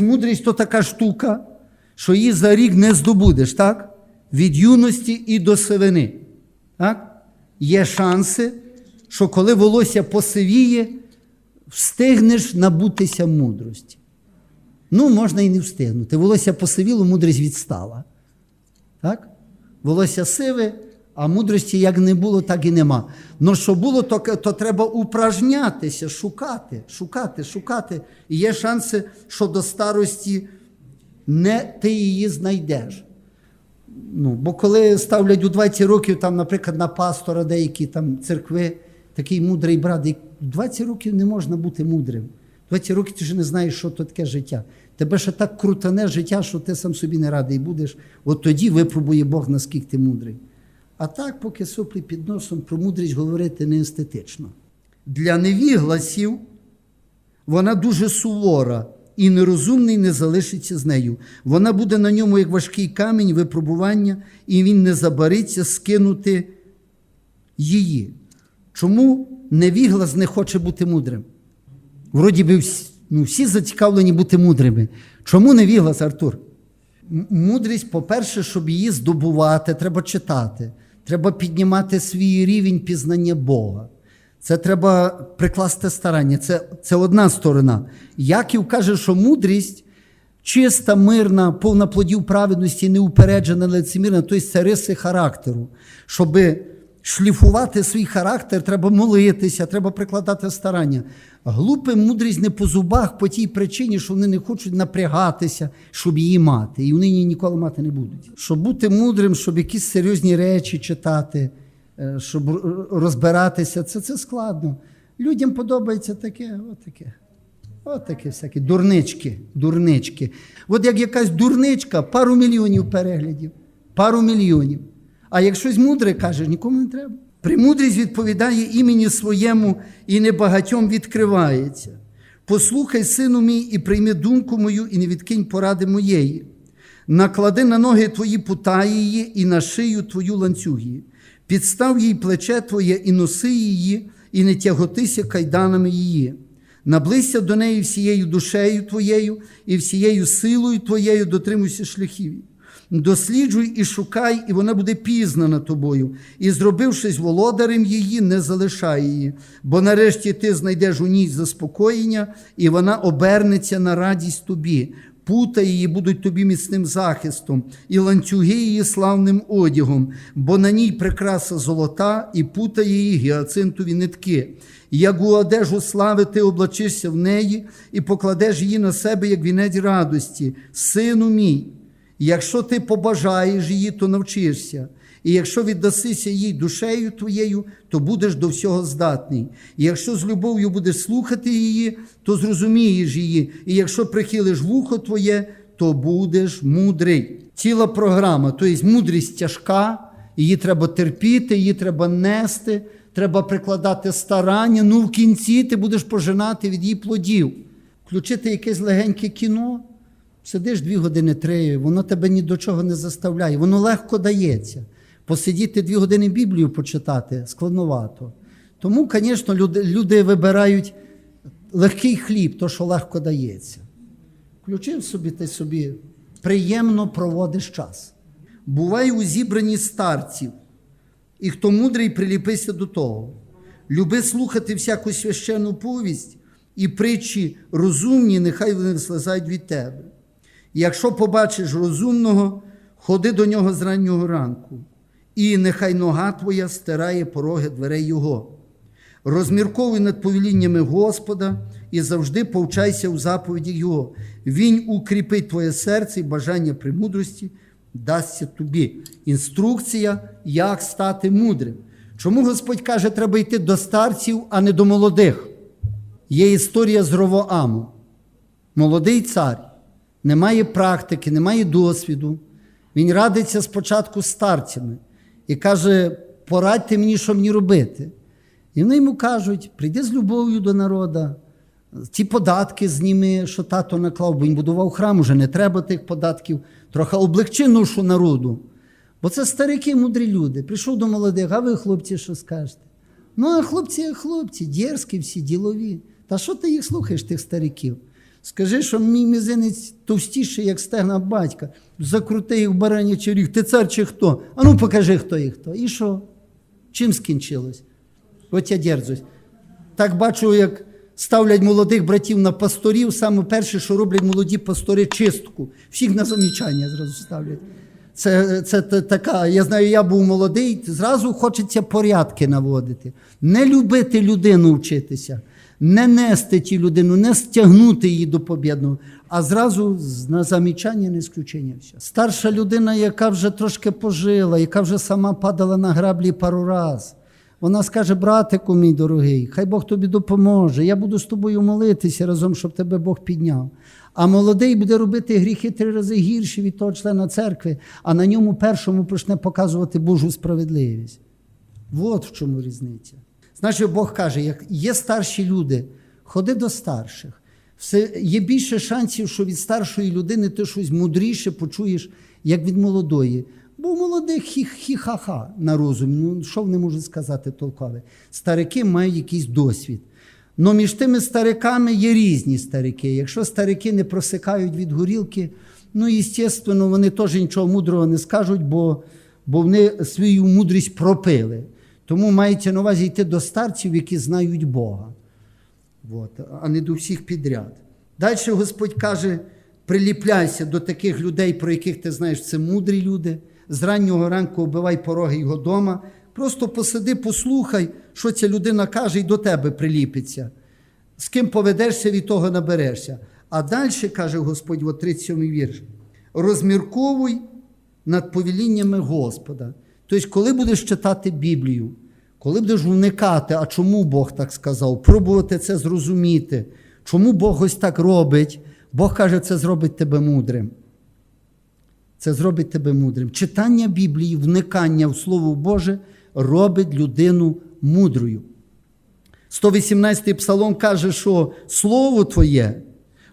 Мудрість то така штука, що її за рік не здобудеш, так? Від юності і до сивини. Так? Є шанси, що коли волосся посивіє, встигнеш набутися мудрості. Ну, можна і не встигнути. Волосся посивіло, мудрість відстала. Так? Волосся сиве, а мудрості як не було, так і нема. Ну що було, то, то треба упражнятися, шукати, шукати, шукати. І є шанси, що до старості не ти її знайдеш. Ну, бо коли ставлять у 20 років, там, наприклад, на пастора деякі там церкви, такий мудрий брат, і 20 років не можна бути мудрим. 20 років ти ж не знаєш, що то таке життя. Тебе ще так крутане життя, що ти сам собі не радий будеш. От тоді випробує Бог, наскільки ти мудрий. А так, поки соплі під носом, про мудрість говорити не естетично. Для невігласів вона дуже сувора, і нерозумний не залишиться з нею. Вона буде на ньому як важкий камінь випробування, і він не забариться скинути її. Чому невіглас не хоче бути мудрим? Вроді би всі, ну, всі зацікавлені бути мудрими. Чому невіглас, Артур? Мудрість, по-перше, щоб її здобувати, треба читати. Треба піднімати свій рівень пізнання Бога. Це треба прикласти старання. Це, це одна сторона. Яків каже, що мудрість чиста, мирна, повна плодів праведності, неупереджена, лицемірна, тобто це риси характеру. Щоби шліфувати свій характер, треба молитися, треба прикладати старання. Глупим мудрість не по зубах по тій причині, що вони не хочуть напрягатися, щоб її мати. І вони її ніколи мати не будуть. Щоб бути мудрим, щоб якісь серйозні речі читати, е, щоб розбиратися, це, це складно. Людям подобається таке, отаке. От такі всякі дурнички, дурнички. От як якась дурничка, пару мільйонів переглядів, пару мільйонів. А як щось мудре каже, нікому не треба. Премудрість відповідає імені своєму і небагатьом відкривається. Послухай, сину мій, і прийми думку мою, і не відкинь поради моєї. Наклади на ноги твої пута її, і на шию твою ланцюг її. Підстав їй плече твоє, і носи її, і не тяготися кайданами її. Наблизься до неї всією душею твоєю і всією силою твоєю дотримуйся шляхів. Досліджуй і шукай, і вона буде пізнана тобою. І, зробившись володарем її, не залишай її. Бо нарешті ти знайдеш у ній заспокоєння, і вона обернеться на радість тобі. Пута її будуть тобі міцним захистом, і ланцюги її славним одягом, бо на ній прикраса золота, і пута її гіацинтові нитки. Як у одежу слави ти облачишся в неї, і покладеш її на себе, як вінець радості, сину мій. Якщо ти побажаєш її, то навчишся. І якщо віддасися їй душею твоєю, то будеш до всього здатний. І якщо з любов'ю будеш слухати її, то зрозумієш її. І якщо прихилиш вухо твоє, то будеш мудрий. Ціла програма, тобто мудрість тяжка, її треба терпіти, її треба нести, треба прикладати старання. Ну, в кінці ти будеш пожинати від її плодів. Включити якесь легеньке кіно. Сидиш дві години три, воно тебе ні до чого не заставляє, воно легко дається. Посидіти дві години Біблію почитати складновато. Тому, звісно, люди, люди вибирають легкий хліб, то, що легко дається. Включив собі ти собі, приємно проводиш час. Бувай у зібранні старців, і хто мудрий, приліпися до того. Люби слухати всяку священну повість і притчі розумні, нехай вони слизають від тебе. Якщо побачиш розумного, ходи до нього з раннього ранку, і нехай нога твоя стирає пороги дверей Його. Розмірковуй над повеліннями Господа і завжди повчайся у заповіді Його. Він укріпить твоє серце і бажання премудрості дасться тобі. Інструкція, як стати мудрим. Чому Господь каже, треба йти до старців, а не до молодих? Є історія з Ровоамом. Молодий цар, немає практики, немає досвіду. Він радиться спочатку з старцями і каже: порадьте мені, що мені робити. І вони йому кажуть: прийди з любов'ю до народу, ті податки зніми, що тато наклав, бо він будував храм, уже не треба тих податків, трохи облегчи ношу народу. Бо це старики, мудрі люди. Прийшов до молодих, а ви, хлопці, що скажете? Ну, а хлопці, хлопці, дерзкі всі, ділові. Та що ти їх слухаєш, тих стариків? Скажи, що мій мізинець товстіший, як стегна батька. Закрути їх в баранячий ріг. Ти цар чи хто? А ну покажи, хто і хто. І що? Чим скінчилось? От я дерзусь. Так бачу, як ставлять молодих братів на пасторів. Саме перше, що роблять молоді пастори, чистку. Всіх на замічання зразу ставлять. Це, це така, я знаю, я був молодий, зразу хочеться порядки наводити. Не любити людину вчитися, не нести ті людину, не стягнути її до побєдного, а зразу на замічання, не ісключення. Все. Старша людина, яка вже трошки пожила, яка вже сама падала на граблі пару раз. Вона скаже, братику мій дорогий, хай Бог тобі допоможе. Я буду з тобою молитися разом, щоб тебе Бог підняв. А молодий буде робити гріхи три рази гірші від того члена церкви, а на ньому першому почне показувати Божу справедливість. От в чому різниця. Значить, Бог каже, як є старші люди, ходи до старших. Все, є більше шансів, що від старшої людини ти щось мудріше почуєш, як від молодої. Бо молодих хі- хі-ха-ха на розум. Ну, що вони можуть сказати толкове? Старики мають якийсь досвід. Но між тими стариками є різні старики. Якщо старики не просикають від горілки, ну, звісно, вони теж нічого мудрого не скажуть, бо, бо вони свою мудрість пропили. Тому мається на увазі йти до старців, які знають Бога. От, а не до всіх підряд. Далі Господь каже: приліпляйся до таких людей, про яких ти знаєш, це мудрі люди. З раннього ранку оббивай пороги його дома. Просто посиди, послухай, що ця людина каже, і до тебе приліпиться. З ким поведешся, від того наберешся. А далі каже Господь, от 37 вірш: розмірковуй над повеліннями Господа. Тобто, коли будеш читати Біблію, коли будеш вникати, а чому Бог так сказав, пробувати це зрозуміти, чому Бог ось так робить, Бог каже, це зробить тебе мудрим. Це зробить тебе мудрим. Читання Біблії, вникання в Слово Боже робить людину мудрою. 118-й псалом каже, що Слово Твоє,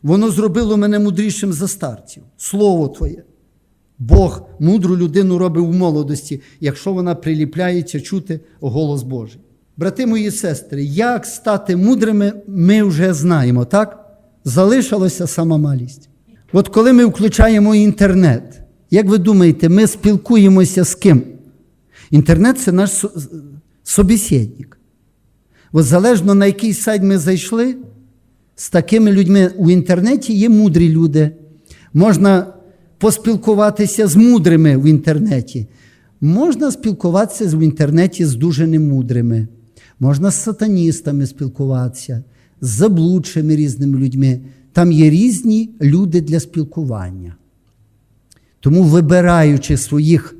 воно зробило мене мудрішим за старців. Слово Твоє. Бог мудру людину робить в молодості, якщо вона приліпляється чути голос Божий. Брати мої сестри, як стати мудрими, ми вже знаємо, так? Залишилася сама малість. От коли ми включаємо інтернет, як ви думаєте, ми спілкуємося з ким? Інтернет це наш со- собеседник. От залежно на який сайт ми зайшли, з такими людьми у інтернеті є мудрі люди. Можна поспілкуватися з мудрими в інтернеті. Можна спілкуватися в інтернеті з дуже немудрими. Можна з сатаністами спілкуватися, з заблудшими різними людьми. Там є різні люди для спілкування. Тому, вибираючи своїх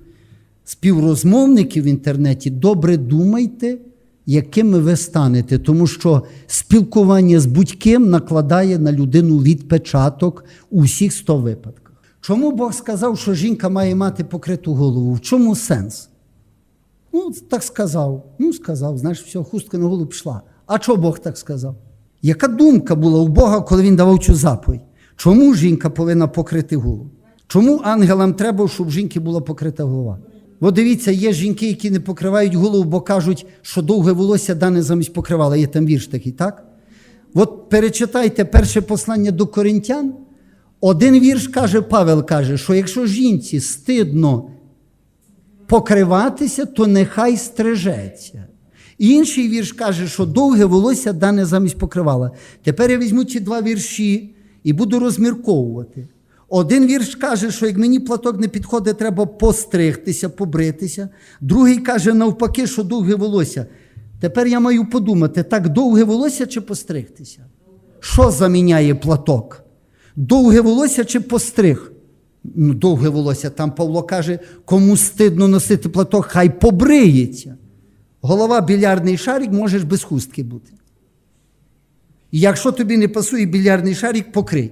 співрозмовників в інтернеті, добре думайте, якими ви станете, тому що спілкування з будь-ким накладає на людину відпечаток у всіх 100 випадках. Чому Бог сказав, що жінка має мати покриту голову? В чому сенс? Ну, так сказав. Ну, сказав, знаєш, все, хустка на голову пішла. А чого Бог так сказав? Яка думка була у Бога, коли він давав цю заповідь? Чому жінка повинна покрити голову? Чому ангелам треба, щоб жінки була покрита голова? Бо дивіться, є жінки, які не покривають голову, бо кажуть, що довге волосся дане замість покривала. Є там вірш такий, так? От перечитайте перше послання до коринтян. Один вірш каже, Павел каже, що якщо жінці стидно покриватися, то нехай стрижеться. Інший вірш каже, що довге волосся дане замість покривала. Тепер я візьму ці два вірші і буду розмірковувати. Один вірш каже, що як мені платок не підходить, треба постригтися, побритися. Другий каже, навпаки, що довге волосся. Тепер я маю подумати, так довге волосся чи постригтися? Що заміняє платок? Довге волосся чи постриг? Ну, довге волосся. Там Павло каже, кому стидно носити платок, хай побриється. Голова більярдний шарик, можеш без хустки бути. І якщо тобі не пасує більярдний шарик, покрий.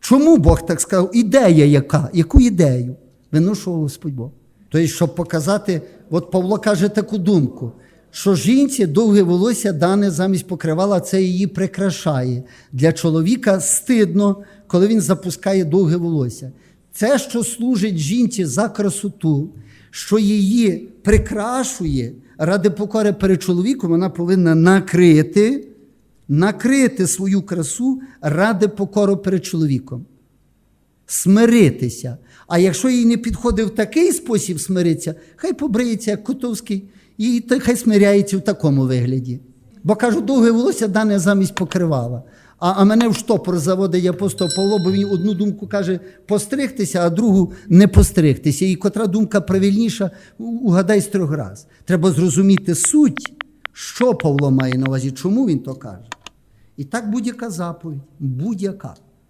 Чому Бог так сказав? Ідея яка? Яку ідею? Виношував Господь Бог. Тобто, щоб показати, от Павло каже таку думку, що жінці довге волосся дане замість покривала, це її прикрашає. Для чоловіка стидно, коли він запускає довге волосся. Це, що служить жінці за красоту, що її прикрашує ради покори перед чоловіком, вона повинна накрити накрити свою красу ради покору перед чоловіком. Смиритися. А якщо їй не підходив такий спосіб смиритися, хай побриється, як Котовський, і хай смиряється в такому вигляді. Бо кажу, довге волосся дане замість покривала. А, а мене в штопор заводить апостол Павло, бо він одну думку каже постригтися, а другу не постригтися. І котра думка правильніша, угадай з трьох раз. Треба зрозуміти суть, що Павло має на увазі, чому він то каже. І так будь-яка заповідь, будь-яка.